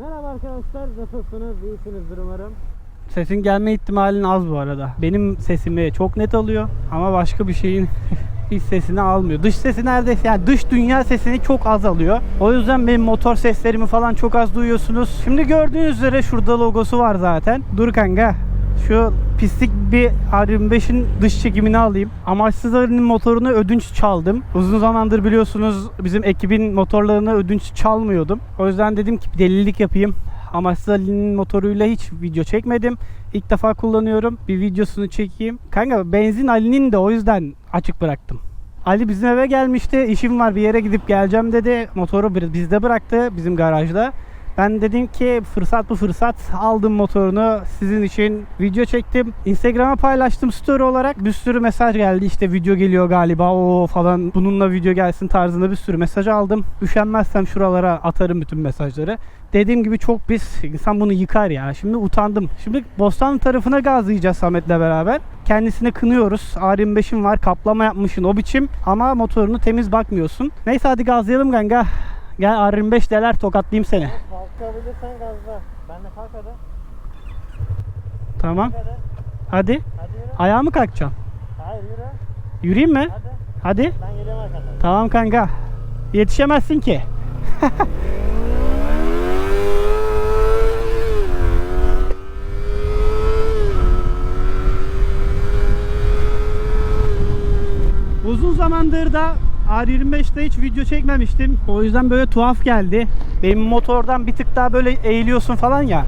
Merhaba arkadaşlar, nasılsınız? İyisinizdir umarım. Sesin gelme ihtimalin az bu arada. Benim sesimi çok net alıyor ama başka bir şeyin hiç sesini almıyor. Dış sesi neredeyse yani dış dünya sesini çok az alıyor. O yüzden benim motor seslerimi falan çok az duyuyorsunuz. Şimdi gördüğünüz üzere şurada logosu var zaten. Dur kanka. Şu pislik bir R25'in dış çekimini alayım. Amaçsız Ali'nin motorunu ödünç çaldım. Uzun zamandır biliyorsunuz bizim ekibin motorlarını ödünç çalmıyordum. O yüzden dedim ki delilik yapayım. Amaçsız Ali'nin motoruyla hiç video çekmedim. İlk defa kullanıyorum. Bir videosunu çekeyim. Kanka benzin Ali'nin de o yüzden açık bıraktım. Ali bizim eve gelmişti. İşim var bir yere gidip geleceğim dedi. Motoru bizde bıraktı bizim garajda. Ben dedim ki fırsat bu fırsat aldım motorunu sizin için video çektim. Instagram'a paylaştım story olarak bir sürü mesaj geldi işte video geliyor galiba o falan bununla video gelsin tarzında bir sürü mesaj aldım. Üşenmezsem şuralara atarım bütün mesajları. Dediğim gibi çok pis insan bunu yıkar ya. Şimdi utandım. Şimdi Bostanlı tarafına gazlayacağız Samet'le beraber. Kendisine kınıyoruz. R25'in var kaplama yapmışsın o biçim ama motorunu temiz bakmıyorsun. Neyse hadi gazlayalım kanka. Gel R25 deler tokatlayayım seni. Kalkabilirsen gazla. Ben de kalk hadi. Tamam. Hadi. Hadi. Yürü. Ayağa mı kalkacağım? Hayır yürü. Yürüyeyim mi? Hadi. Hadi. Ben geliyorum arkandan. Tamam kanka. Yetişemezsin ki. Uzun zamandır da R25'te hiç video çekmemiştim. O yüzden böyle tuhaf geldi. Benim motordan bir tık daha böyle eğiliyorsun falan ya.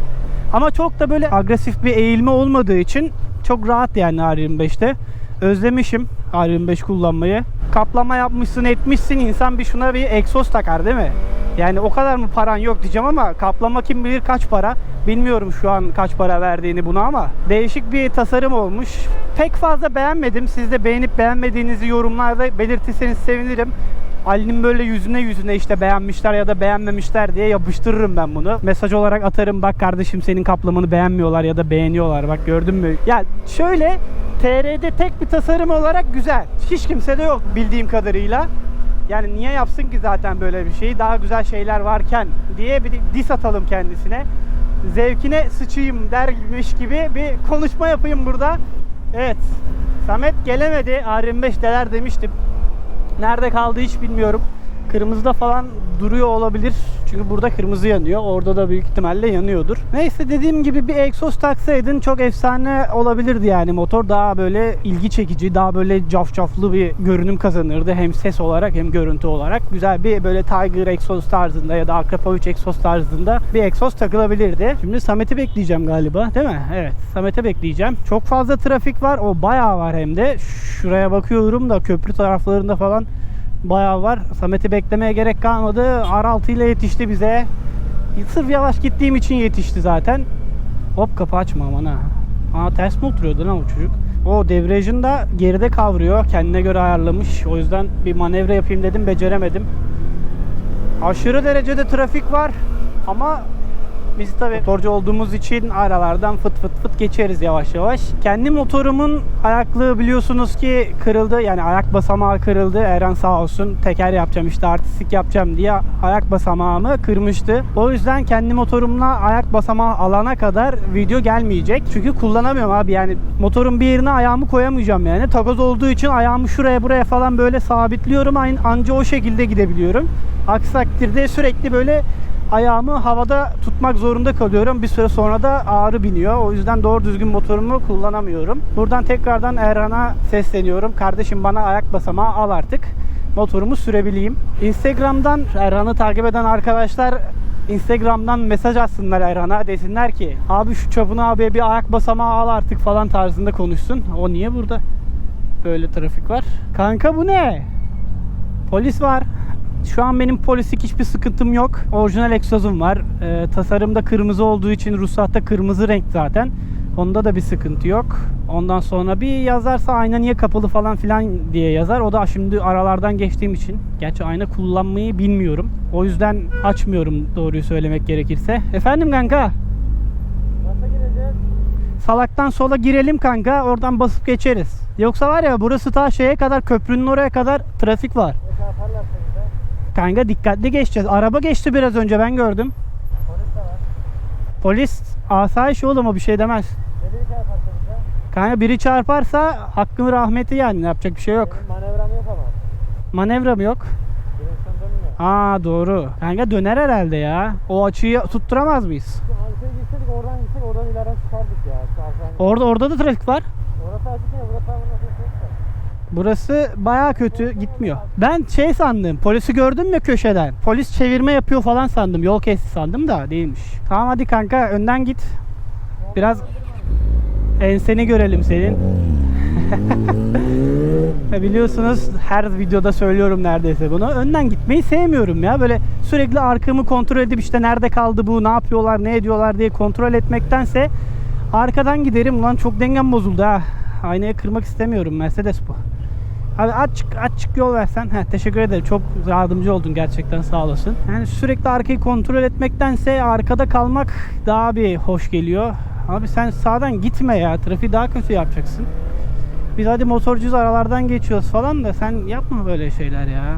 Ama çok da böyle agresif bir eğilme olmadığı için çok rahat yani R25'te. Özlemişim R25 kullanmayı. Kaplama yapmışsın etmişsin insan bir şuna bir egzoz takar değil mi? Yani o kadar mı paran yok diyeceğim ama kaplama kim bilir kaç para. Bilmiyorum şu an kaç para verdiğini buna ama değişik bir tasarım olmuş. Pek fazla beğenmedim. Siz de beğenip beğenmediğinizi yorumlarda belirtirseniz sevinirim. Ali'nin böyle yüzüne yüzüne işte beğenmişler ya da beğenmemişler diye yapıştırırım ben bunu. Mesaj olarak atarım bak kardeşim senin kaplamanı beğenmiyorlar ya da beğeniyorlar bak gördün mü? Ya şöyle TR'de tek bir tasarım olarak güzel. Hiç kimse de yok bildiğim kadarıyla. Yani niye yapsın ki zaten böyle bir şeyi? Daha güzel şeyler varken diye bir dis atalım kendisine. Zevkine sıçayım dermiş gibi bir konuşma yapayım burada. Evet. Samet gelemedi. R25 deler demiştim. Nerede kaldı hiç bilmiyorum. Kırmızıda falan duruyor olabilir. Çünkü burada kırmızı yanıyor. Orada da büyük ihtimalle yanıyordur. Neyse dediğim gibi bir egzoz taksaydın çok efsane olabilirdi yani. Motor daha böyle ilgi çekici, daha böyle cafcaflı bir görünüm kazanırdı. Hem ses olarak hem görüntü olarak. Güzel bir böyle Tiger egzoz tarzında ya da Akrapovic egzoz tarzında bir egzoz takılabilirdi. Şimdi Samet'i bekleyeceğim galiba değil mi? Evet Samet'e bekleyeceğim. Çok fazla trafik var. O bayağı var hem de. Şuraya bakıyorum da köprü taraflarında falan bayağı var. Samet'i beklemeye gerek kalmadı. R6 ile yetişti bize. Sırf yavaş gittiğim için yetişti zaten. Hop kapı açma aman ha. Aa ters mi oturuyordu lan o çocuk? O debriyajını da geride kavruyor. Kendine göre ayarlamış. O yüzden bir manevra yapayım dedim. Beceremedim. Aşırı derecede trafik var. Ama biz tabii motorcu olduğumuz için aralardan fıt fıt fıt geçeriz yavaş yavaş. Kendi motorumun ayaklığı biliyorsunuz ki kırıldı. Yani ayak basamağı kırıldı. Eren sağ olsun teker yapacağım işte artistik yapacağım diye ayak basamağımı kırmıştı. O yüzden kendi motorumla ayak basamağı alana kadar video gelmeyecek. Çünkü kullanamıyorum abi yani motorun bir yerine ayağımı koyamayacağım yani. Takoz olduğu için ayağımı şuraya buraya falan böyle sabitliyorum. Aynı anca o şekilde gidebiliyorum. Aksi takdirde sürekli böyle ayağımı havada tutmak zorunda kalıyorum. Bir süre sonra da ağrı biniyor. O yüzden doğru düzgün motorumu kullanamıyorum. Buradan tekrardan Erhan'a sesleniyorum. Kardeşim bana ayak basamağı al artık. Motorumu sürebileyim. Instagram'dan Erhan'ı takip eden arkadaşlar Instagram'dan mesaj atsınlar Erhan'a desinler ki abi şu çapını abiye bir ayak basamağı al artık falan tarzında konuşsun. O niye burada? Böyle trafik var. Kanka bu ne? Polis var. Şu an benim polislik hiçbir sıkıntım yok. Orijinal egzozum var. Ee, tasarımda kırmızı olduğu için ruhsatta kırmızı renk zaten. Onda da bir sıkıntı yok. Ondan sonra bir yazarsa ayna niye kapalı falan filan diye yazar. O da şimdi aralardan geçtiğim için. Gerçi ayna kullanmayı bilmiyorum. O yüzden açmıyorum doğruyu söylemek gerekirse. Efendim kanka? Salaktan sola girelim kanka. Oradan basıp geçeriz. Yoksa var ya burası ta şeye kadar köprünün oraya kadar trafik var. Kanka dikkatli geçeceğiz. Araba geçti biraz önce ben gördüm. Polis de var. Polis asayiş oğlum o bir şey demez. Nereye çarparsa bize? Kanka biri çarparsa hakkın rahmeti yani yapacak bir şey yok. Benim manevram yok ama. Manevra mı yok? Direksiyon dönmüyor. Aa doğru. Kanka döner herhalde ya. O açıyı tutturamaz mıyız? Gitseydik oradan gitsek oradan ileriden çıkardık ya. Şu. Orada orada da trafik var. Orası açık ya burası burası. Burası baya kötü gitmiyor. Ben şey sandım. Polisi gördüm mü köşeden? Polis çevirme yapıyor falan sandım. Yol kesti sandım da değilmiş. Tamam hadi kanka önden git. Biraz enseni görelim senin. Ya Biliyorsunuz her videoda söylüyorum neredeyse bunu. Önden gitmeyi sevmiyorum ya. Böyle sürekli arkamı kontrol edip işte nerede kaldı bu, ne yapıyorlar, ne ediyorlar diye kontrol etmektense arkadan giderim. Ulan çok dengem bozuldu ha. Aynaya kırmak istemiyorum. Mercedes bu. Abi açık açık yol versen. Heh, teşekkür ederim. Çok yardımcı oldun gerçekten sağ olasın. Yani sürekli arkayı kontrol etmektense arkada kalmak daha bir hoş geliyor. Abi sen sağdan gitme ya. Trafiği daha kötü yapacaksın. Biz hadi motorcuyuz aralardan geçiyoruz falan da sen yapma böyle şeyler ya.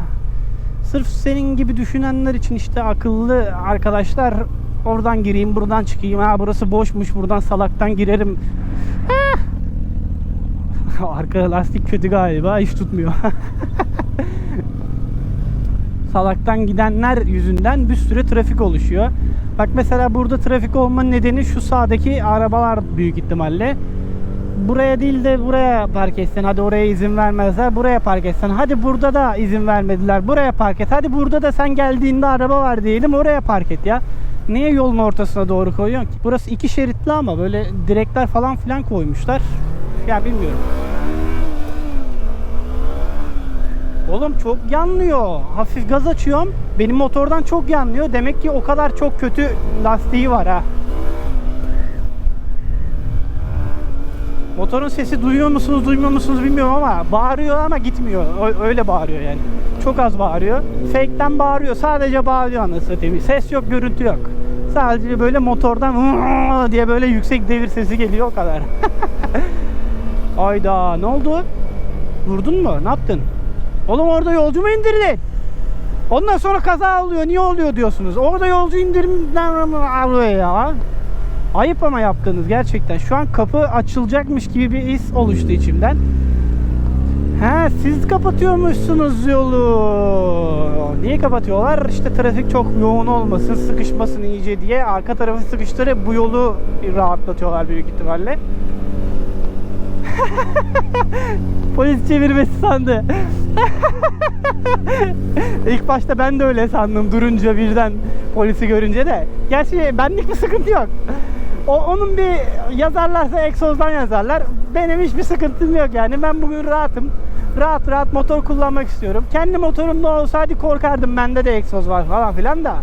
Sırf senin gibi düşünenler için işte akıllı arkadaşlar oradan gireyim buradan çıkayım. Ha burası boşmuş buradan salaktan girerim. Arka lastik kötü galiba hiç tutmuyor. Salaktan gidenler yüzünden bir sürü trafik oluşuyor. Bak mesela burada trafik olmanın nedeni şu sağdaki arabalar büyük ihtimalle. Buraya değil de buraya park etsen. Hadi oraya izin vermezler. Buraya park etsen. Hadi burada da izin vermediler. Buraya park et. Hadi burada da sen geldiğinde araba var diyelim. Oraya park et ya. Niye yolun ortasına doğru koyuyorsun ki? Burası iki şeritli ama böyle direkler falan filan koymuşlar. Ya bilmiyorum. Oğlum çok yanlıyor. Hafif gaz açıyorum. Benim motordan çok yanlıyor. Demek ki o kadar çok kötü lastiği var ha. Motorun sesi duyuyor musunuz, duymuyor musunuz bilmiyorum ama bağırıyor ama gitmiyor. Öyle bağırıyor yani. Çok az bağırıyor. Fake'ten bağırıyor. Sadece bağırıyor anasını satayım. Ses yok, görüntü yok. Sadece böyle motordan diye böyle yüksek devir sesi geliyor o kadar. Ayda ne oldu? Vurdun mu? Ne yaptın? Oğlum orada yolcu mu indirdin? Ondan sonra kaza oluyor. Niye oluyor diyorsunuz? Orada yolcu indirimden oluyor ya. Ayıp ama yaptığınız gerçekten. Şu an kapı açılacakmış gibi bir his oluştu içimden. He siz kapatıyormuşsunuz yolu. Niye kapatıyorlar? İşte trafik çok yoğun olmasın, sıkışmasın iyice diye arka tarafı sıkıştırıp bu yolu rahatlatıyorlar büyük ihtimalle. Polis çevirmesi sandı. İlk başta ben de öyle sandım durunca birden polisi görünce de. Gerçi benlik bir sıkıntı yok. O, onun bir yazarlarsa egzozdan yazarlar. Benim hiçbir sıkıntım yok yani. Ben bugün rahatım. Rahat rahat motor kullanmak istiyorum. Kendi motorumda olsaydı korkardım. Bende de egzoz var falan filan da.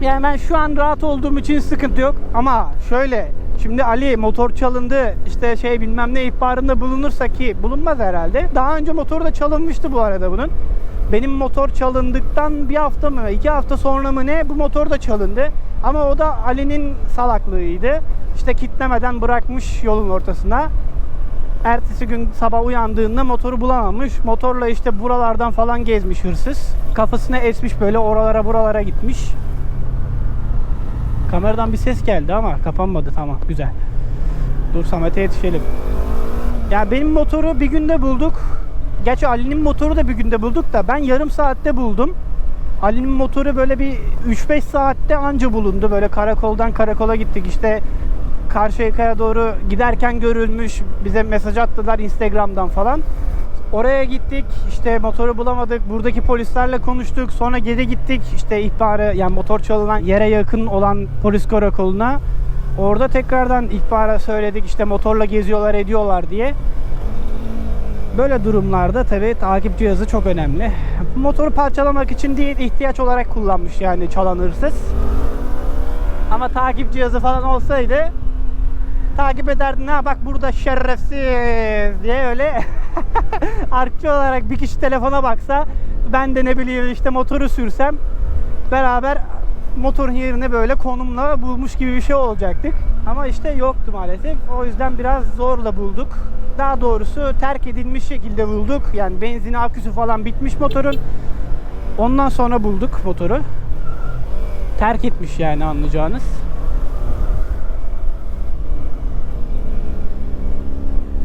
Yani ben şu an rahat olduğum için sıkıntı yok. Ama şöyle şimdi Ali motor çalındı işte şey bilmem ne ihbarında bulunursa ki bulunmaz herhalde. Daha önce motoru da çalınmıştı bu arada bunun. Benim motor çalındıktan bir hafta mı iki hafta sonra mı ne bu motor da çalındı. Ama o da Ali'nin salaklığıydı. İşte kitlemeden bırakmış yolun ortasına. Ertesi gün sabah uyandığında motoru bulamamış. Motorla işte buralardan falan gezmiş hırsız. Kafasına esmiş böyle oralara buralara gitmiş. Kameradan bir ses geldi ama kapanmadı. Tamam güzel. Dur Samet'e yetişelim. Ya benim motoru bir günde bulduk. Gerçi Ali'nin motoru da bir günde bulduk da ben yarım saatte buldum. Ali'nin motoru böyle bir 3-5 saatte anca bulundu. Böyle karakoldan karakola gittik işte Karşıyaka'ya doğru giderken görülmüş. Bize mesaj attılar Instagram'dan falan. Oraya gittik işte motoru bulamadık. Buradaki polislerle konuştuk. Sonra geri gittik işte ihbarı yani motor çalınan yere yakın olan polis karakoluna. Orada tekrardan ihbara söyledik işte motorla geziyorlar ediyorlar diye. Böyle durumlarda tabi takip cihazı çok önemli. Motoru parçalamak için değil ihtiyaç olarak kullanmış yani çalan hırsız. Ama takip cihazı falan olsaydı takip ederdin ha bak burada şerefsiz diye öyle arkçı olarak bir kişi telefona baksa ben de ne bileyim işte motoru sürsem beraber motorun yerine böyle konumla bulmuş gibi bir şey olacaktık. Ama işte yoktu maalesef. O yüzden biraz zorla bulduk. Daha doğrusu terk edilmiş şekilde bulduk. Yani benzini aküsü falan bitmiş motorun. Ondan sonra bulduk motoru. Terk etmiş yani anlayacağınız.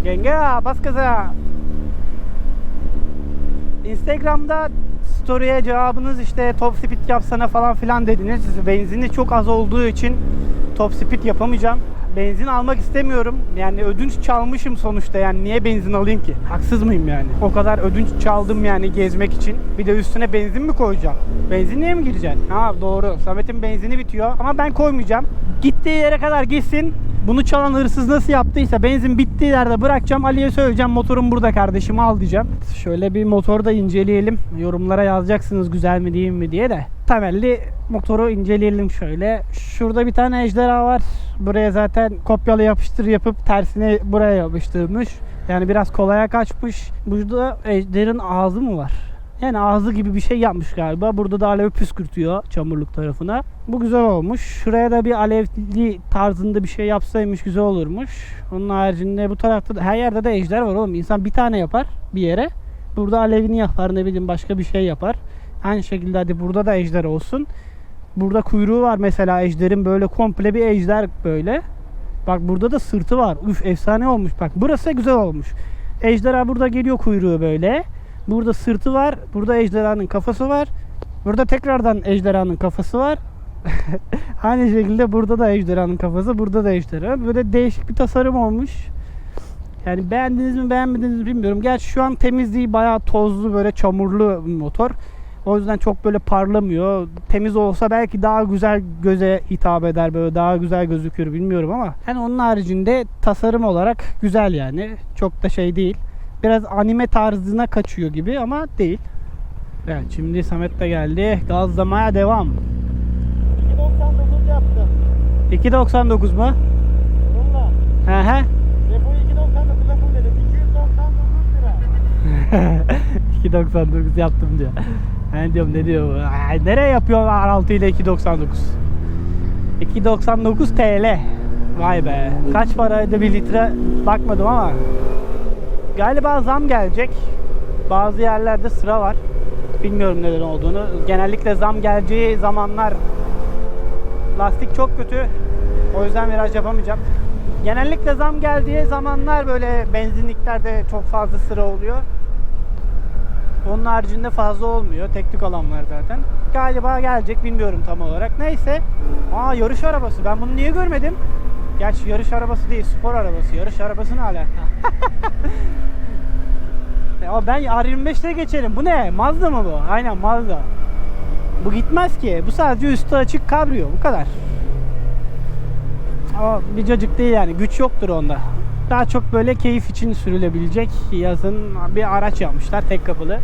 Yenge bas gaza. Instagram'da story'e cevabınız işte top speed yapsana falan filan dediniz. Benzini çok az olduğu için top speed yapamayacağım. Benzin almak istemiyorum. Yani ödünç çalmışım sonuçta yani niye benzin alayım ki? Haksız mıyım yani? O kadar ödünç çaldım yani gezmek için. Bir de üstüne benzin mi koyacağım? Benzinliğe mi gireceksin? Ha doğru. Samet'in benzini bitiyor ama ben koymayacağım. Gittiği yere kadar gitsin. Bunu çalan hırsız nasıl yaptıysa benzin bittiği yerde bırakacağım. Ali'ye söyleyeceğim motorum burada kardeşim al diyeceğim. Şöyle bir motoru da inceleyelim. Yorumlara yazacaksınız güzel mi değil mi diye de. Temelli motoru inceleyelim şöyle. Şurada bir tane ejderha var. Buraya zaten kopyalı yapıştır yapıp tersine buraya yapıştırmış. Yani biraz kolaya kaçmış. Burada ejderin ağzı mı var? Yani ağzı gibi bir şey yapmış galiba. Burada da alev püskürtüyor çamurluk tarafına. Bu güzel olmuş. Şuraya da bir alevli tarzında bir şey yapsaymış güzel olurmuş. Onun haricinde bu tarafta da her yerde de ejder var oğlum. İnsan bir tane yapar bir yere. Burada alevini yapar ne bileyim başka bir şey yapar. Aynı şekilde hadi burada da ejder olsun. Burada kuyruğu var mesela ejderin böyle komple bir ejder böyle. Bak burada da sırtı var. Üf efsane olmuş bak. Burası güzel olmuş. Ejderha burada geliyor kuyruğu böyle. Burada sırtı var. Burada ejderhanın kafası var. Burada tekrardan ejderhanın kafası var. Aynı şekilde burada da ejderhanın kafası, burada da ejderha. Böyle değişik bir tasarım olmuş. Yani beğendiniz mi beğenmediniz mi bilmiyorum. Gerçi şu an temizliği bayağı tozlu böyle çamurlu motor. O yüzden çok böyle parlamıyor. Temiz olsa belki daha güzel göze hitap eder böyle daha güzel gözükür bilmiyorum ama yani onun haricinde tasarım olarak güzel yani. Çok da şey değil. Biraz anime tarzına kaçıyor gibi ama değil. Evet şimdi Samet de geldi. Gazlamaya devam. 2.99 yaptım. 2.99 mu? Bununla. Hı hı. Depo 2.99 lafım dedim. 299 lira. 2.99 yaptım diyor. Ben diyorum ne diyor? Ay, nereye yapıyor R6 ile 2.99? 2.99 TL. Vay be. Kaç paraydı bir litre bakmadım ama. Galiba zam gelecek. Bazı yerlerde sıra var. Bilmiyorum neden olduğunu. Genellikle zam geleceği zamanlar lastik çok kötü. O yüzden viraj yapamayacağım. Genellikle zam geldiği zamanlar böyle benzinliklerde çok fazla sıra oluyor. Onun haricinde fazla olmuyor. Tek tük alanlar zaten. Galiba gelecek bilmiyorum tam olarak. Neyse. Aa yarış arabası. Ben bunu niye görmedim? Gerçi yarış arabası değil, spor arabası. Yarış arabası ne alaka? ya ben R25'te geçerim. Bu ne? Mazda mı bu? Aynen Mazda. Bu gitmez ki. Bu sadece üstü açık kabrio. Bu kadar. Ama bir cacık değil yani. Güç yoktur onda. Daha çok böyle keyif için sürülebilecek yazın bir araç yapmışlar tek kapılı.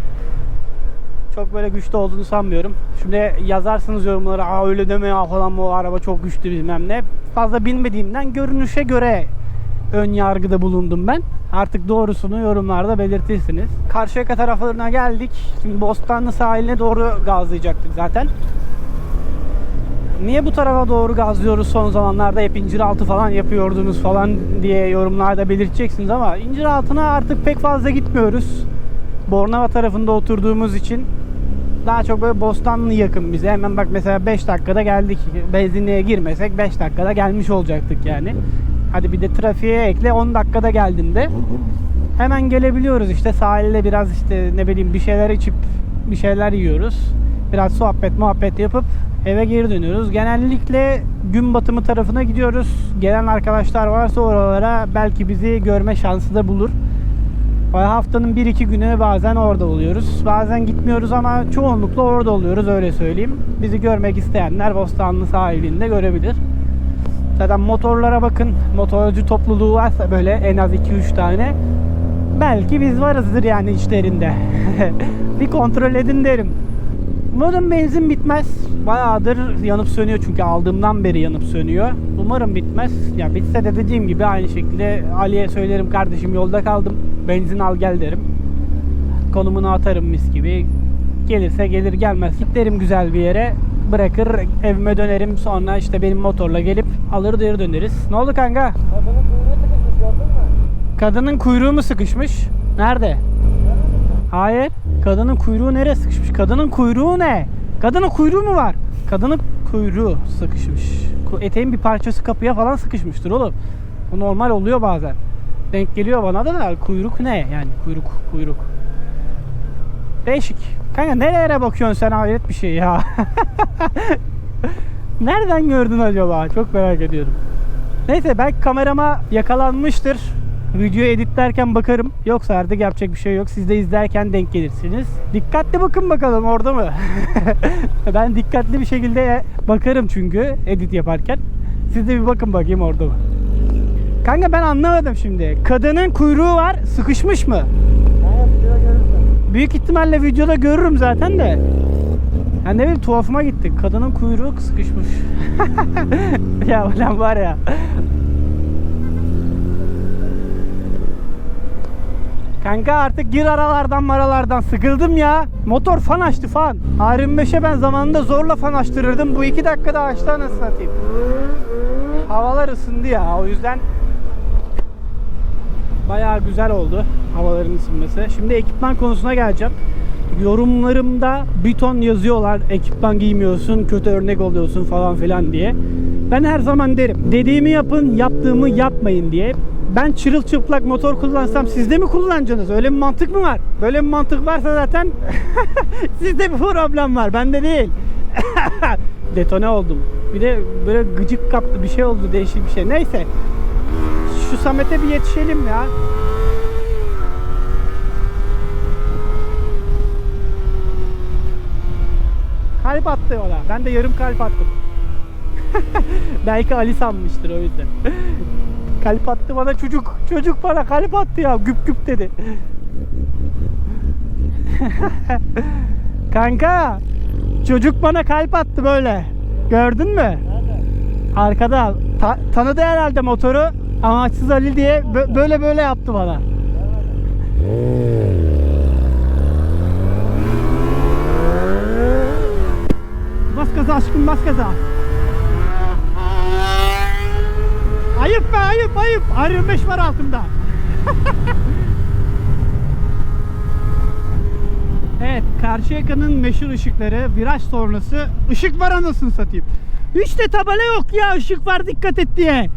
Çok böyle güçlü olduğunu sanmıyorum. Şimdi yazarsınız yorumlara Aa öyle deme ya falan bu araba çok güçlü bilmem ne. Fazla bilmediğimden görünüşe göre ön yargıda bulundum ben. Artık doğrusunu yorumlarda belirtirsiniz. Karşıyaka taraflarına geldik. Şimdi Bostanlı sahiline doğru gazlayacaktık zaten. Niye bu tarafa doğru gazlıyoruz son zamanlarda hep incir altı falan yapıyordunuz falan diye yorumlarda belirteceksiniz ama incir altına artık pek fazla gitmiyoruz. Bornova tarafında oturduğumuz için daha çok böyle Bostanlı yakın bize. Hemen bak mesela 5 dakikada geldik. Benzinliğe girmesek 5 dakikada gelmiş olacaktık yani. Hadi bir de trafiğe ekle 10 dakikada geldin de. Hemen gelebiliyoruz işte sahilde biraz işte ne bileyim bir şeyler içip bir şeyler yiyoruz. Biraz sohbet muhabbet yapıp eve geri dönüyoruz. Genellikle gün batımı tarafına gidiyoruz. Gelen arkadaşlar varsa oralara belki bizi görme şansı da bulur. Haftanın 1-2 günü bazen orada oluyoruz. Bazen gitmiyoruz ama çoğunlukla orada oluyoruz öyle söyleyeyim. Bizi görmek isteyenler Bostanlı sahilinde görebilir. Zaten motorlara bakın. Motorcu topluluğu varsa böyle en az 2-3 tane. Belki biz varızdır yani içlerinde. bir kontrol edin derim. Umarım benzin bitmez. Bayağıdır yanıp sönüyor çünkü aldığımdan beri yanıp sönüyor. Umarım bitmez. Ya bitse de dediğim gibi aynı şekilde Ali'ye söylerim kardeşim yolda kaldım. Benzin al gel derim. Konumunu atarım mis gibi. Gelirse gelir gelmez derim güzel bir yere. Bırakır evime dönerim sonra işte benim motorla gelip alır geri döneriz. Ne oldu kanka? Kadının kuyruğu sıkışmış gördün mü? Kadının kuyruğu mu sıkışmış? Nerede? Hayır. Kadının kuyruğu nereye sıkışmış? Kadının kuyruğu ne? Kadının kuyruğu mu var? Kadının kuyruğu sıkışmış. Eteğin bir parçası kapıya falan sıkışmıştır oğlum. Bu normal oluyor bazen. Denk geliyor bana da da kuyruk ne yani kuyruk kuyruk. Değişik. Kanka nerelere bakıyorsun sen hayret bir şey ya. Nereden gördün acaba? Çok merak ediyorum. Neyse belki kamerama yakalanmıştır. Videoyu editlerken bakarım. Yoksa artık yapacak bir şey yok. Siz de izlerken denk gelirsiniz. Dikkatli bakın bakalım orada mı? ben dikkatli bir şekilde bakarım çünkü edit yaparken. Siz de bir bakın bakayım orada mı? Kanka ben anlamadım şimdi. Kadının kuyruğu var. Sıkışmış mı? Ha video görürsün. Büyük ihtimalle videoda görürüm zaten de. Yani ne bileyim tuhafıma gitti. Kadının kuyruğu sıkışmış. ya ulan var ya. Kanka artık gir aralardan maralardan sıkıldım ya. Motor fan açtı fan. R25'e ben zamanında zorla fan açtırırdım. Bu iki dakikada açtı anasını satayım. Havalar ısındı ya o yüzden Bayağı güzel oldu havaların ısınması. Şimdi ekipman konusuna geleceğim. Yorumlarımda bir ton yazıyorlar ekipman giymiyorsun, kötü örnek oluyorsun falan filan diye. Ben her zaman derim dediğimi yapın, yaptığımı yapmayın diye. Ben çırılçıplak motor kullansam siz de mi kullanacaksınız? Öyle bir mantık mı var? Böyle bir mantık varsa zaten sizde bir problem var. Bende değil. Detone oldum. Bir de böyle gıcık kaptı bir şey oldu değişik bir şey. Neyse. Şu Samet'e bir yetişelim ya. Kalp attı ona. Ben de yarım kalp attım. Belki Ali sanmıştır o yüzden. kalp attı bana çocuk. Çocuk bana kalp attı ya. Güp güp dedi. Kanka. Çocuk bana kalp attı böyle. Gördün mü? Nerede? Arkada ta- tanıdı herhalde motoru. Amaçsız Ali diye bö- böyle böyle yaptı bana. Bas gaza aşkım bas gaza. Ayıp be ayıp ayıp. R25 var altımda. evet Karşıyaka'nın meşhur ışıkları viraj sonrası ışık var anasını satayım. Hiç de tabela yok ya ışık var dikkat et diye.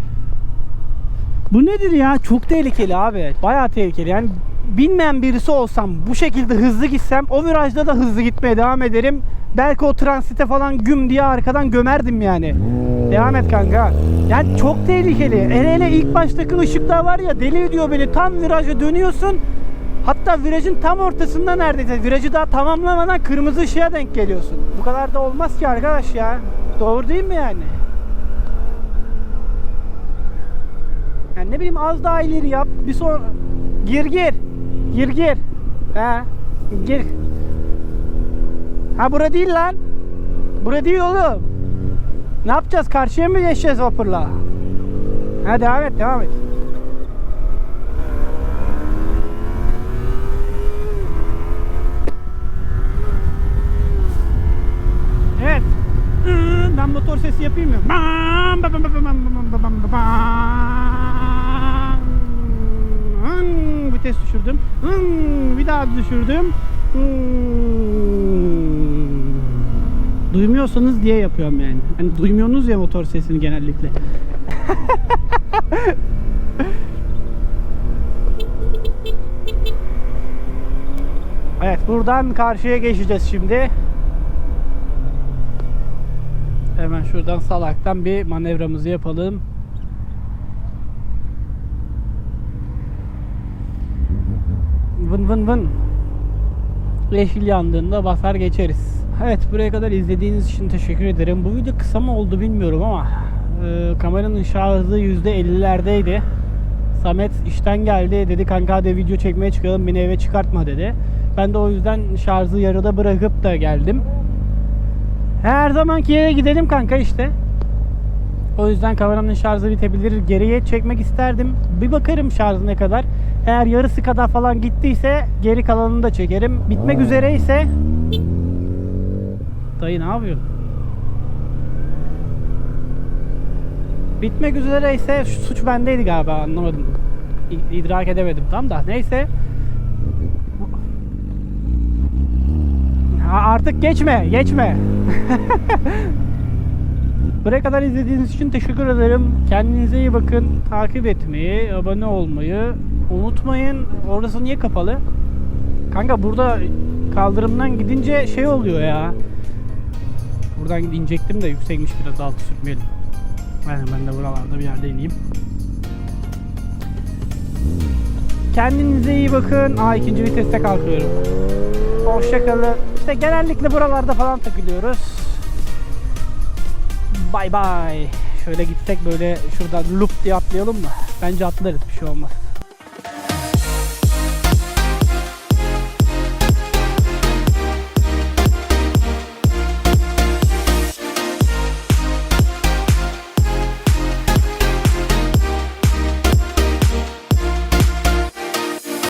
Bu nedir ya? Çok tehlikeli abi. Bayağı tehlikeli. Yani bilmeyen birisi olsam bu şekilde hızlı gitsem o virajda da hızlı gitmeye devam ederim. Belki o transite falan güm diye arkadan gömerdim yani. Devam et kanka. Yani çok tehlikeli. Hele hele ilk baştaki ışıklar var ya deli ediyor beni. Tam viraja dönüyorsun. Hatta virajın tam ortasında neredeyse. Virajı daha tamamlamadan kırmızı ışığa denk geliyorsun. Bu kadar da olmaz ki arkadaş ya. Doğru değil mi yani? Yani ne bileyim az daha ileri yap. Bir sonra gir gir. Gir gir. He. Gir. Ha bura değil lan. Bura değil oğlum. Ne yapacağız? Karşıya mı geçeceğiz vapurla? Ha devam et devam et. Evet. Ben motor sesi yapayım mı? Vites düşürdüm. Hmm, bir daha düşürdüm. Hmm. Duymuyorsanız diye yapıyorum yani. Hani duymuyorsunuz ya motor sesini genellikle. evet buradan karşıya geçeceğiz şimdi. Hemen şuradan salaktan bir manevramızı yapalım. Vın vın vın. Yeşil yandığında basar geçeriz. Evet buraya kadar izlediğiniz için teşekkür ederim. Bu video kısa mı oldu bilmiyorum ama e, kameranın şarjı %50'lerdeydi. Samet işten geldi dedi kanka hadi video çekmeye çıkalım beni eve çıkartma dedi. Ben de o yüzden şarjı yarıda bırakıp da geldim. Her zamanki yere gidelim kanka işte. O yüzden kameranın şarjı bitebilir. Geriye çekmek isterdim. Bir bakarım şarjı ne kadar. Eğer yarısı kadar falan gittiyse geri kalanını da çekerim. Bitmek üzere ise Dayı ne yapıyorsun? Bitmek üzere ise suç bendeydi galiba anlamadım. İdrak edemedim tam da. Neyse. Artık geçme, geçme. Buraya kadar izlediğiniz için teşekkür ederim. Kendinize iyi bakın. Takip etmeyi, abone olmayı unutmayın. Orası niye kapalı? Kanka burada kaldırımdan gidince şey oluyor ya. Buradan inecektim de yüksekmiş biraz altı sürmeyelim. Aynen ben de buralarda bir yerde ineyim. Kendinize iyi bakın. Aa ikinci viteste kalkıyorum. Hoşçakalın. İşte genellikle buralarda falan takılıyoruz. Bay bay. Şöyle gitsek böyle şuradan loop diye atlayalım mı? Bence atlarız bir şey olmaz.